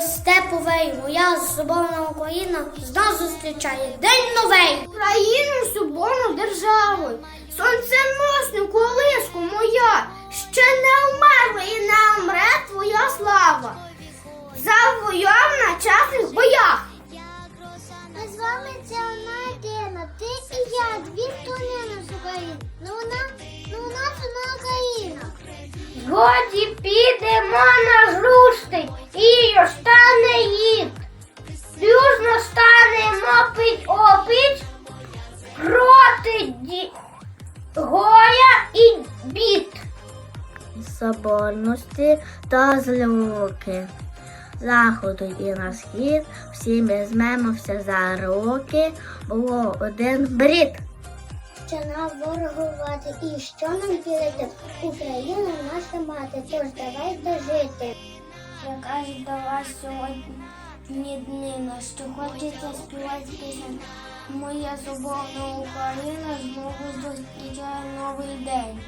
степовий, моя соборна Україна знов зустрічає день новий. Україну соборну державу, сонценосну колиску моя, ще не вмерла і не вмре твоя слава. Завоював на часних боях. Ми з вами це одна єдина, ти і я, дві сторони з України. Ну вона, ну вона одна Україна. Згоді підемо на проти ді... гоя і бід. соборності та злюки. Заходу і на схід всі ми візьмемося за руки, було один брід. Що нам ворогувати і що нам ділити? Україна наша мати, тож давай дожити. Яка ж до вас сьогодні днина, що хочеться співати пісень. Моя соборна Україна знову зустрічає новий день.